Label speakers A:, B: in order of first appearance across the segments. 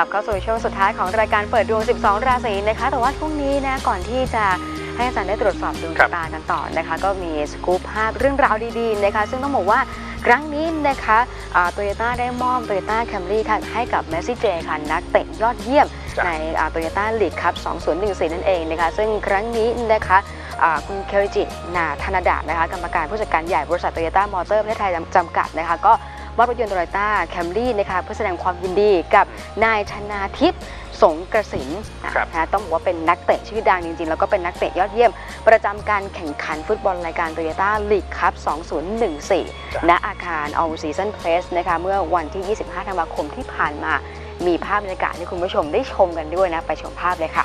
A: ลับเข้าสู่ช่วงสุดท้ายของรายการเปิดดวง 12 ราศีนะคะ แต่ว่าช่วงนี้นะก่อนที่จะให้อาจารย์ได้ตรวจสอบดวง
B: ครั
A: ชะ
B: บ
A: ตากันต่อนะคะ ก็มีสกู๊ปภาพเรื่องราวดีๆนะคะ ซึ่งต้องบอกว่าครั้งนี้นะคะโตโยต้าได้มอบโตโยต้าแคมรี่ค่ะให้กับเมสซี่เจค่ะนักเตะยอดเยี่ยม
B: จ้ะ
A: ในโตโยต้าลีกครับ 2014 นั่นเองนะคะ ซึ่งครั้งนี้นะคะอ่าคุณเคริจินาธนดานะคะกรรมการผู้จัดการใหญ่บริษัทโตโยต้ามอเตอร์ประเทศไทยจำกัดนะคะก็ มอบรถยนต์โตโยต้าแคมรี่นะคะเพื่อแสดงความยินดีกับนายชนาทิพย์สงกระสินนะคะต้องบอกว่าเป็นนักเตะชื่อดังจริง ๆ แล้วก็เป็นนักเตะยอดเยี่ยม ประจำการแข่งขันฟุตบอลรายการโตโยต้าลีกครับ2014 ณ อาคาร All Season Place นะคะเมื่อวันที่ 25 ธันวาคมที่ผ่านมา มีภาพบรรยากาศให้คุณผู้ชมได้ชมกันด้วยนะ ไปชมภาพเลยค่ะ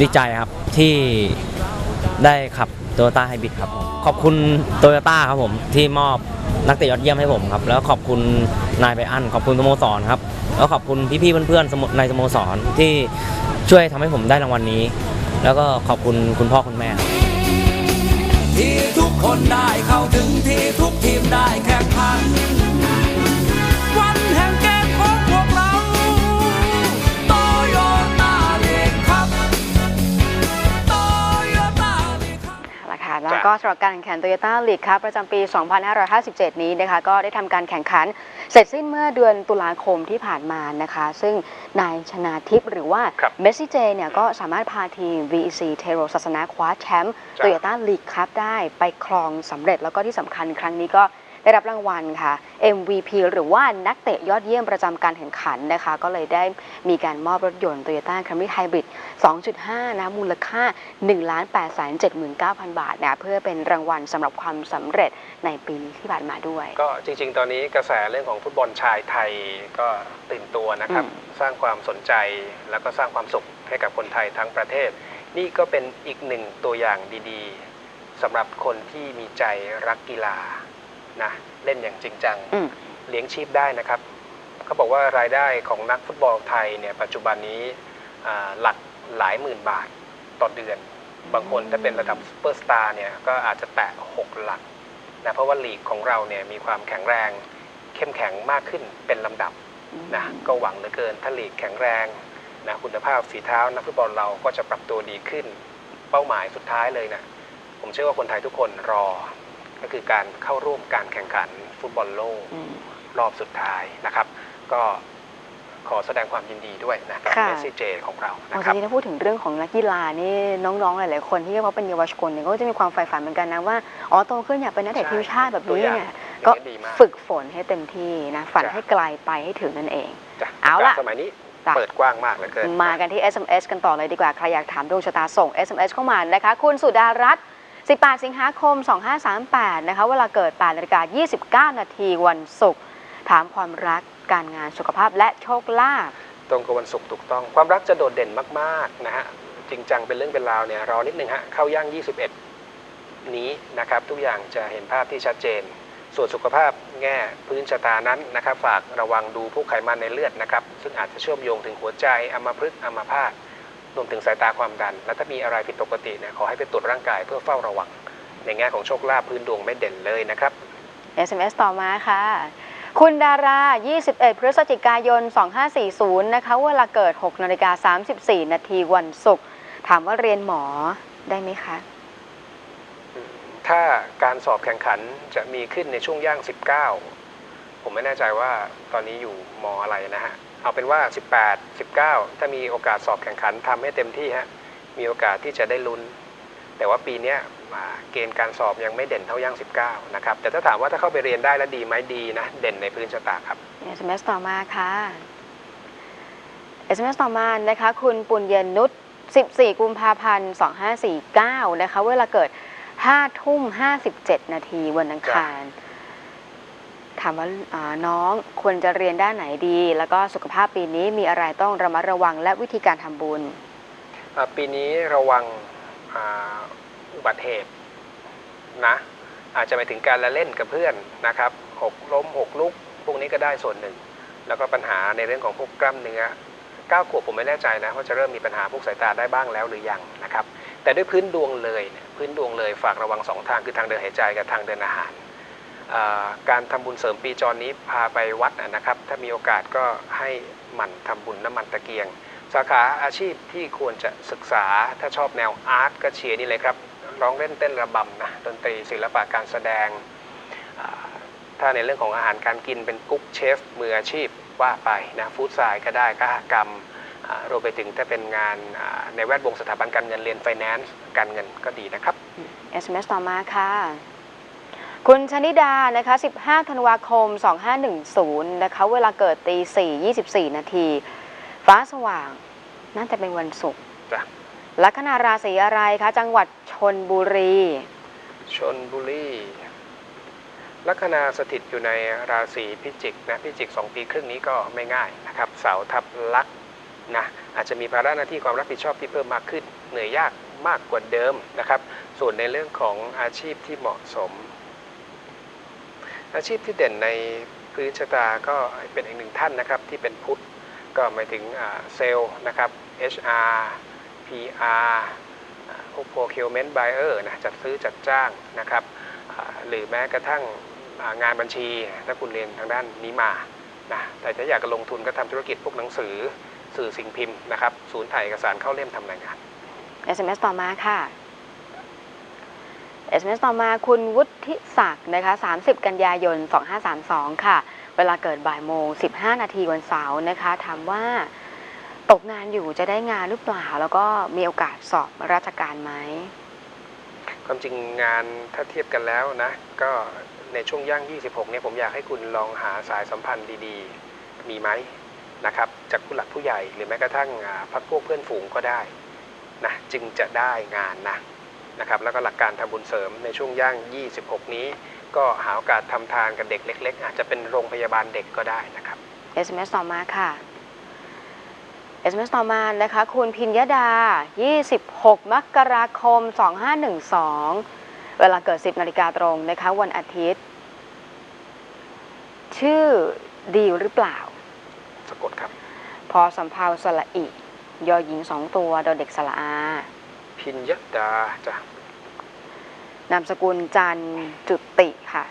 C: ดี
D: ใจครับที่ได้ขับโตโยต้าไฮบริดครับผมขอบคุณโตโยต้าครับผมที่มอบนักเตะยอดเยี่ยมให้ผมครับ แล้วขอบคุณนายไบอันขอบคุณสโมสรครับ แล้วขอบคุณพี่ๆเพื่อนๆสโมในสโมสรที่ช่วยทำให้ผมได้รางวัลนี้ แล้วก็ขอบคุณคุณพ่อคุณแม่
C: ที่ทุกคนได้เข้าถึงที่ทุกทีมได้แข่งขัน แล้
A: วก็สำหรับการแข่งขันโตโยต้าลีกครับประจำปี 2557 นี้นะคะ ก็ได้ทำการแข่งขัน เสร็จสิ้นเมื่อเดือนตุลาคมที่ผ่านมานะคะ ซึ่งนายชนาทิพย์หรือว่า
B: ครับ
A: เมสซี่เจเนี่ยก็สามารถพาทีม VEC เทโรศาสนาคว้าแชมป์
B: จ้ะ
A: โตโยต้าลีกครับได้ไปครองสำเร็จแล้วก็ที่สำคัญครั้งนี้ก็ได้รับรางวัลค่ะ MVP หรือว่านักเตะยอดเยี่ยมประจำการแข่งขันนะคะ ก็เลยได้มีการมอบรถยนต์ Toyota Camry Hybrid 2.5 นะ มูลค่า 1 8 7 9 0 0 0 บาทนะ เพื่อเป็นรางวัลสำหรับความสำเร็จในปีนี้ที่ผ่านมาด้วย
B: ก็จริง ๆ ตอนนี้กระแสเรื่องของฟุตบอลชายไทยก็ตื่นตัวนะครับ
A: อืม
B: สร้างความสนใจแล้วก็สร้างความสุขให้กับคนไทยทั้งประเทศ นี่ก็เป็นอีกหนึ่งตัวอย่างดีๆสำหรับคนที่มีใจรักกีฬานะเล่นอย่างจริงจัง
A: อืม
B: เลี้ยงชีพได้นะครับ เขาบอกว่ารายได้ของนักฟุตบอลไทยเนี่ยปัจจุบันนี้อ่าหลัก หลายหมื่นบาทต่อเดือน บางคนถ้าเป็นระดับซูเปอร์สตาร์เนี่ยก็อาจจะแตะ 6 หลักนะเพราะว่าลีกของเราเนี่ยมีความแข็งแรง เข้มแข็งมากขึ้นเป็นลำดับนะก็หวังเหลือเกินถ้าลีกแข็งแรงนะคุณภาพฝีเท้านักฟุตบอลเราก็จะปรับตัวดีขึ้น เป้าหมายสุดท้ายเลยนะผมเชื่อว่าคนไทยทุกคนรอ ก็คือการเข้าร่วมการแข่งขันฟุตบอลโลก
A: อืม
B: รอบสุดท้ายนะครับ ก็ ขอแสดงความยินดีด้วยนะกับ
A: ค่ะ
B: เมสซี่เจของเรา
A: โอ้
B: นะค
A: ที
B: รับ
A: นี้ถ้าพูดถึงเรื่องของนักกีฬานี่น้องๆหลายๆคนที่เขาเป็นเยาวชนเนี่ยก็จะมีความใฝ่ฝันเหมือนกันนะว่าอ๋อโตขึ้นอยากเป็นนักเตะ
B: ใช่
A: ทีมชาติแบบ
B: ตัว
A: นี้
B: อย่าง
A: เนี่ย
B: อย่าง
A: ก็
B: นี้ดีมาก
A: ฝึกฝนให้เต็มที่นะฝัน
B: จ้ะ
A: ให้ไกลไปให้ถึงนั่นเอง
B: จ้ะ
A: เอาล่ะ
B: สมัยนี้
A: จ้ะ
B: เปิดกว้างมากเหลือเกิน
A: มากันที่ SMS กันต่อเลยดีกว่า ใครอยากถามดวงชะตาส่ง SMS เข้ามานะคะ คุณสุดารัตน์18 สิงหาคม 2538 นะคะเวลาเกิด8นาฬิกา29 นาทีวันศุกร์ถามความรัก การงานสุขภาพและโชคลาภ
B: ตรงกับวันศุกร์ถูกต้อง ความรักจะโดดเด่นมากๆนะฮะจริงจังเป็นเรื่องเป็นราวเนี่ยรอนิดนึงฮะเข้าย่าง 21 นี้นะครับทุกอย่างจะเห็นภาพที่ชัดเจน ส่วนสุขภาพแง่พื้นชะตานั้นนะครับฝากระวังดูพวกไขมันในเลือดนะครับซึ่งอาจจะเชื่อมโยงถึงหัวใจอัมพฤกษ์อัมพาตรวมถึงสายตาความดัน และถ้ามีอะไรผิดปกติเนี่ยขอให้ไปตรวจร่างกายเพื่อเฝ้าระวัง ในแง่ของโชคลาภพื้นดวงไม่เด่นเลยนะครับ
A: SMS ต่อมาค่ะ คุณดารา 21 พฤศจิกายน 2540 นะคะ เวลาเกิด 6นาฬิกา34 นาทีวันศุกร์ ถามว่าเรียนหมอได้ไหมคะ
B: ถ้าการสอบแข่งขันจะมีขึ้นในช่วงย่าง 19 ผมไม่แน่ใจว่าตอนนี้อยู่มอะไรนะฮะ เอาเป็นว่า 18 19 ถ้ามีโอกาสสอบแข่งขันทำให้เต็มที่ฮะ มีโอกาสที่จะได้ลุ้น แต่ว่าปีเนี้ยอ่าเกณฑ์การสอบยังไม่เด่นเท่าย่าง 19 นะครับ แต่ถ้าถามว่าถ้าเข้าไปเรียนได้แล้วดีไหมดีนะ เด่นในพื้นชะตาครับ
A: SMS ต่อมาค่ะ SMS ต่อมานะคะ คุณปุญญนุช14 กุมภาพันธ์ 2549 นะคะ เวลาเกิด 5 ทุ่ม 57 นาทีวันอังคาร ถามว่าอ่าน้องควรจะเรียนด้านไหนดี แล้วก็สุขภาพปีนี้มีอะไรต้องระมัดระวังและวิธีการทำบุญ
B: อ่าปีนี้ระวัง อุบัติเหตุนะอาจจะไปถึงการละเล่นกับเพื่อนนะครับหกล้มหกลุก พวกนี้ก็ได้ส่วนหนึ่ง แล้วก็ปัญหาในเรื่องของพวกกล้ามเนื้อก้าขวบผมไม่แน่ใจนะว่าจะเริ่มมีปัญหาพวกสายตาได้บ้างแล้วหรือยังนะครับแต่ด้วยพื้นดวงเลยพื้นดวงเลยฝากระวังสองทางคือทางเดินหายใจกับทางเดินอาหาร การทำบุญเสริมปีจรนี้พาไปวัดนะครับ ถ้ามีโอกาสก็ให้หมั่นทำบุญน้ำมันตะเกียง สาขาอาชีพที่ควรจะศึกษาถ้าชอบแนวอาร์ตก็เชียร์นี่เลยครับ ร้องเล่นเต้นระบำนะดนตรีศิลปะการแสดง ถ้าในเรื่องของอาหารการกินเป็นกุ๊กเชฟมืออาชีพว่าไปนะฟู้ดไซด์ก็ได้กหกรรมรวมไปถึงถ้าเป็นงานในแวดวงสถาบันการเงินเรียนไฟแนนซ์การเงินก็ดีนะครับ
A: SMS ต่อมาค่ะ คุณชนิดานะคะ 15 ธันวาคม 2510 นะคะ เวลาเกิดตี 4 24 นาที ฟ้าสว่างน่าจะเป็นวันศุกร์
B: จ้ะ
A: ลัคนาราศีอะไรคะ จังหวัดชนบุรี
B: ชนบุรีลัคนาสถิตอยู่ในราศีพิจิกนะพิจิก 2 ปีครึ่งนี้ก็ไม่ง่ายนะครับเสาทับลักษณ์นะอาจจะมีภาระหน้าที่ความรับผิดชอบที่เพิ่มมากขึ้น เหนื่อยยากมากกว่าเดิมนะครับ ส่วนในเรื่องของอาชีพที่เหมาะสม อาชีพที่เด่นในพื้นชะตาก็เป็นอีกหนึ่งท่านนะครับที่เป็นพุทธ ก็หมายถึงเซลล์นะครับ HR PR พวก procurement buyer นะจัดซื้อจัดจ้างนะครับหรือแม้กระทั่งงานบัญชี ถ้าคุณเรียนทางด้านนี้มานะแต่ถ้าอยากจะลงทุนก็ทำธุรกิจพวกหนังสือสื่อสิ่งพิมพ์นะครับศูนย์ถ่ายเอกสารเข้าเล่มทำรายงาน
A: SMS ต่อมาค่ะ SMS ต่อมาคุณวุฒิศักดิ์นะคะ30 กันยายน 2532 ค่ะ เวลาเกิดบ่ายโมง 15 นาทีวันเสาร์นะคะถามว่าตกงานอยู่จะได้งานหรือเปล่า แล้วก็มีโอกาสสอบราชการไหม
B: ความจริงงานถ้าเทียบกันแล้วนะ ก็ในช่วงย่าง 26 เนี่ยผมอยากให้คุณลองหาสายสัมพันธ์ดีๆ มีไหมนะครับจากผู้หลักผู้ใหญ่หรือแม้กระทั่งพักพวกเพื่อนฝูงก็ได้นะจึงจะได้งานนะนะครับแล้วก็หลักการทำบุญเสริมในช่วงย่าง 26 นี้ ก็หาโอกาสทำทานกับเด็กเล็ก ๆ อาจจะเป็นโรงพยาบาลเด็กก็ได้นะครับ
A: SMS ต่อมาค่ะ SMS ต่อมานะคะ คุณพิญญดา 26 มกราคม 2512 เวลาเกิด 10 นาฬิกาตรงนะคะ วันอาทิตย์ ชื่อดีหรือเปล่า
B: สะกดครับ
A: พอสำเพาสละอิยอหญิงสองตัว ดอเด็กสละอา
B: พิญญดาจ้ะ
A: นามสกุลจันทร์จุติค่ะ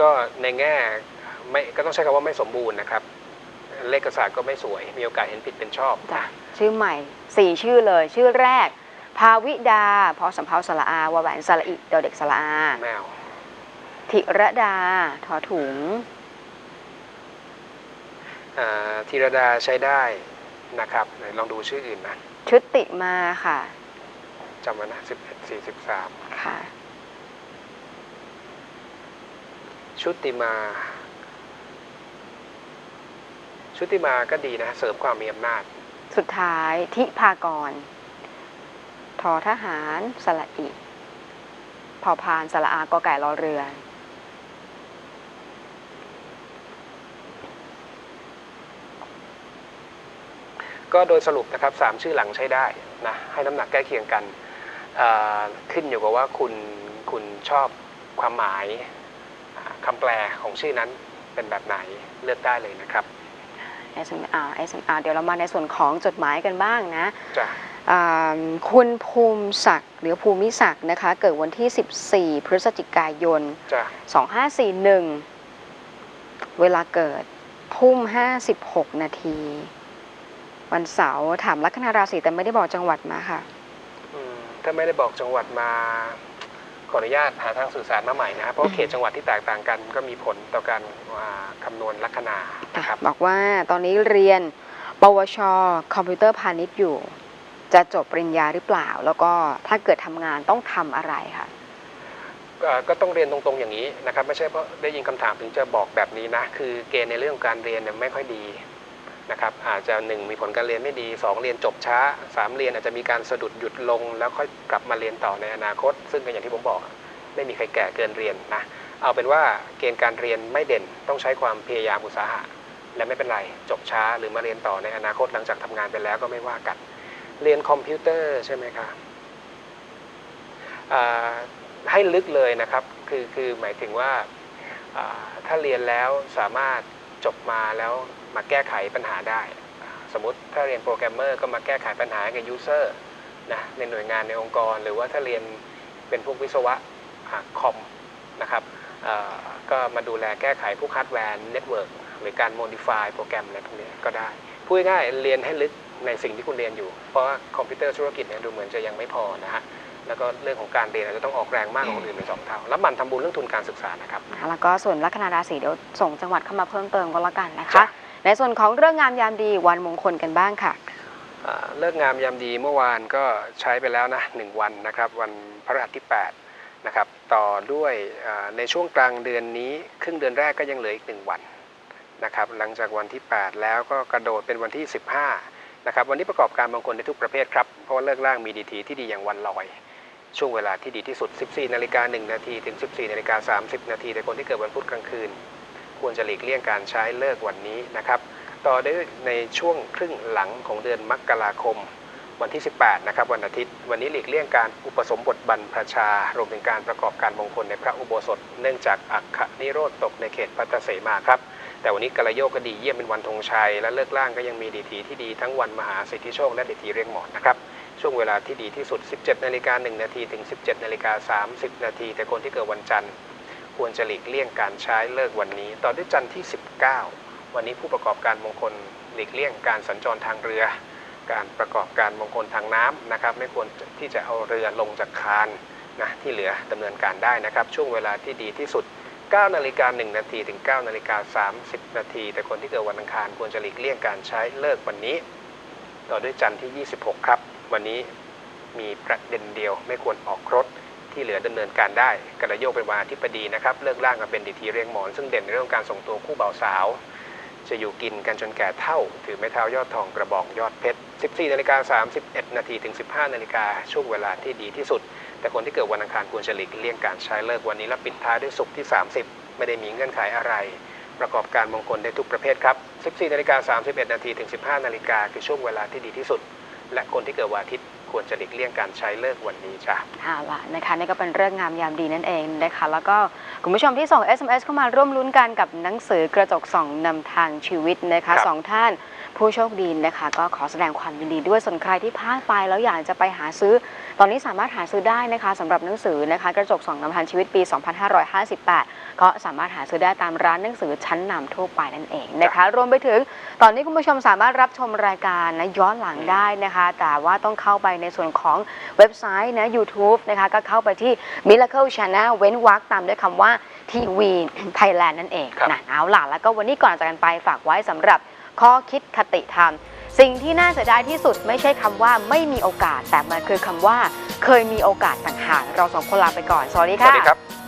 B: ก็ในแง่ไม่ก็ต้องใช้คำว่าไม่สมบูรณ์นะครับ เลขศาสตร์ก็ไม่สวย มีโอกาสเห็นผิดเป็นชอบ
A: จ้ะชื่อใหม่สี่ชื่อเลย ชื่อแรก ภาวิดา พอสำเพาสละอาวาแหวนสละอิดอเด็กสละอา
B: แมว
A: ธิรดา ทอถุง
B: อ่าธีรดาใช้ได้ นะครับไหนลองดูชื่ออื่นนะ
A: ชุติมาค่ะ
B: จำไว้นะ11 43
A: ค่ะ
B: ชุติมา ชุติมาก็ดีนะ เสริมความมีอำนาจ
A: สุดท้ายทิพากร ทอทหาร สละอิพอพานสละอากอไก่รอเรือ
B: ก็โดยสรุปนะครับสามชื่อหลังใช้ได้นะให้น้ำหนักใกล้เคียงกันอ่าขึ้นอยู่กับว่าคุณคุณชอบความหมายอ่าคำแปลของชื่อนั้นเป็นแบบไหนเลือกได้เลยนะครับ
A: SMR SMR เดี๋ยวเรามาในส่วนของจดหมายกันบ้างนะ
B: จ้ะ
A: อ่าคุณภูมิศักดิ์หรือภูมิศักดิ์นะคะ เกิดวันที่ 14 พฤศจิกายน
B: จ้ะ
A: 2541 เวลาเกิดทุ่ม 56 นาที วันเสาร์ถามลัคนาราศีแต่ไม่ได้บอกจังหวัดมาค่ะ
B: อืมถ้าไม่ได้บอกจังหวัดมา ขออนุญาตหาทางสื่อสารมาใหม่นะเพราะเขตจังหวัดที่แตกต่างกัน ก็มีผลต่อการอ่าคำนวณลัคนานะครับ
A: บอกว่าตอนนี้เรียน ปวช คอมพิวเตอร์พาณิชย์อยู่ จะจบปริญญาหรือเปล่า แล้วก็ถ้าเกิดทำงานต้องทำอะไรค่ะ
B: เอ่อก็ต้องเรียนตรงๆอย่างนี้นะครับ ไม่ใช่เพราะได้ยินคำถามถึงจะบอกแบบนี้นะ คือเกณฑ์ในเรื่องของการเรียนเนี่ยไม่ค่อยดี นะครับอาจจะหนึ่งมีผลการเรียนไม่ดีสองเรียนจบช้าสามเรียนอาจจะมีการสะดุดหยุดลง แล้วค่อยกลับมาเรียนต่อในอนาคต ซึ่งก็อย่างที่ผมบอก ไม่มีใครแก่เกินเรียนนะเอาเป็นว่าเกณฑ์การเรียนไม่เด่นต้องใช้ความพยายามอุตสาหะ และไม่เป็นไรจบช้าหรือมาเรียนต่อในอนาคตหลังจากทำงานไปแล้วก็ไม่ว่ากัน เรียนคอมพิวเตอร์ใช่ไหมคะอ่าให้ลึกเลยนะครับ คือคือหมายถึงว่าถ้าเรียนแล้วสามารถจบมาแล้ว มาแก้ไขปัญหาได้อ่าสมมติถ้าเรียนโปรแกรมเมอร์ก็มาแก้ไขปัญหาให้กับยูเซอร์นะในหน่วยงานในองค์กร หรือว่าถ้าเรียนเป็นพวกวิศวะอ่าคอมนะครับอ่าก็มาดูแลแก้ไขพวกฮาร์ดแวร์เน็ตเวิร์กหรือการโมดิฟายโปรแกรมอะไรพวกนี้ก็ได้พูดง่ายๆเรียนให้ลึกในสิ่งที่คุณเรียนอยู่ เพราะว่าคอมพิวเตอร์ธุรกิจเนี่ยดูเหมือนจะยังไม่พอนะฮะแล้วก็เรื่องของการเรียนอาจจะต้องออกแรงมากกว่าคนอื่นเป็นสองเท่า แล้วหมันทำบุญเรื่องทุนการศึกษานะครับ
A: แล้วก็ส่วนลัคนาราศีเดี๋ยวส่งจังหวัดเข้ามาเพิ่มเติมก็แล้วกันนะคะ
B: จ้ะ
A: ในส่วนของเรื่องงามยามดีวันมงคลกันบ้างค่ะ
B: เลิกงามยามดีเมื่อวานก็ใช้ไปแล้วนะหนึ่งวันนะครับ วันพฤหัสที่8นะครับต่อด้วยในช่วงกลางเดือนนี้ ครึ่งเดือนแรกก็ยังเหลืออีกหนึ่งวันนะครับหลังจากวันที่ 8 แล้วก็กระโดดเป็นวันที่ 15นะครับวันนี้ประกอบการบางคนในทุกประเภทครับ เพราะว่าเลิกล่างมีดีทีที่ดีอย่างวันลอย ช่วงเวลาที่ดีที่สุด 14นาฬิกา1นาทีถึง 14นาฬิกา30นาทีแต่คนที่เกิดวันพุธกลางคืน ควรจะหลีกเลี่ยงการใช้เลิกวันนี้นะครับ ต่อด้ในช่วงครึ่งหลังของเดือนมกราคม วันที่ 18 นะครับ วันอาทิตย์ วันนี้หลีกเลี่ยงการอุปสมบทบรรพชา รวมถึงการประกอบการมงคลในพระอุโบสถ เนื่องจากอักขนิโรธตกในเขตพัทเสมาครับ แต่วันนี้กระโยกก็ดีเยี่ยมเป็นวันธงชัย และเลิกล่างก็ยังมีดีทีที่ดีทั้งวันมหาสิทธิโชคและดีทีเรียงหมอนนะครับช่วงเวลาที่ดีที่สุด 17 นาฬิกา 1 นาที ถึง 17 นาฬิกา 30 นาที แต่คนที่เกิดวันจันทร์ ควรจะหลีกเลี่ยงการใช้เลิกวันนี้ ต่อด้วยจันทร์ที่ 19 วันนี้ผู้ประกอบการมงคลหลีกเลี่ยงการสัญจรทางเรือ การประกอบการมงคลทางน้ำนะครับ ไม่ควรที่จะเอาเรือลงจากคานนะที่เหลือดำเนินการได้นะครับ ช่วงเวลาที่ดีที่สุด 9 นาฬิกา 1 นาทีถึง 9 นาฬิกา 30 นาที แต่คนที่เกิดวันอังคารควรจะหลีกเลี่ยงการใช้เลิกวันนี้ ต่อด้วยจันทร์ที่ 26 ครับ วันนี้มีประเด็นเดียวไม่ควรออกรถ ที่เหลือดำเนินการได้กระโยกเป็นวันอาทิตย์ดีนะครับเลิกล่างกันเป็นดีทีเรียงหมอน ซึ่งเด่นในเรื่องการส่งตัวคู่บ่าวสาว จะอยู่กินกันจนแก่เท่า ถือไม้เท้ายอดทองกระบอกยอดเพชร 14นาฬิกา31 นาทีถึง 15 นาฬิกาช่วงเวลาที่ดีที่สุด แต่คนที่เกิดวันอังคารควรจะหลีกเลี่ยงการใช้เลิกวันนี้และปิดท้ายด้วยศุกร์ที่ 30 ไม่ได้มีเงื่อนไขอะไร ประกอบการมงคลได้ทุกประเภทครับ 14นาฬิกา31 นาทีถึง 15 นาฬิกาคือช่วงเวลาที่ดีที่สุด และคนที่เกิดวันอาทิตย์ ควรจะหลีกเลี่ยงการใช้เลิกวันนี้จ้ะ
A: เอาล่ะนะคะนี่ก็เป็นเรื่องงามยามดีนั่นเองนะคะ แล้วก็คุณผู้ชมที่ส่ง SMS เข้ามาร่วมลุ้นกันกับหนังสือกระจกส่องนำทางชีวิตนะ
B: ครั
A: คะ
B: บ
A: สองท่านผู้โชคดีนะคะ ก็ขอแสดงความยินดีด้วยส่วนใครที่พลาดไปแล้วอยากจะไปหาซื้อ ตอนนี้สามารถหาซื้อได้นะคะสำหรับหนังสือนะคะ กระจกส่องนำทางชีวิตปี 2558 ก็สามารถหาซื้อได้ตามร้านหนังสือชั้นนำทั่วไปนั่นเองนะคะ รวมไปถึงตอนนี้คุณผู้ชมสามารถรับชมรายการนะย้อนหลังได้นะคะ แต่ว่าต้องเข้าไปในส่วนของเว็บไซต์นะ YouTube นะคะก็เข้าไปที่ Miracle Channel เว้นวรรคตามด้วยคำว่าทีวีไทยแลนด์นั่นเอง
B: ครับ
A: นะเอาล่ะแล้วก็วันนี้ก่อนจากกันไปฝากไว้สำหรับข้อคิดคติธรรม สิ่งที่น่าเสียดายที่สุดไม่ใช่คำว่าไม่มีโอกาสแต่มันคือคำว่า เคยมีโอกาสต่างหากเราสองคนลาไปก่อนสวัสดี
B: สวั
A: ค่ะ
B: สดีครับ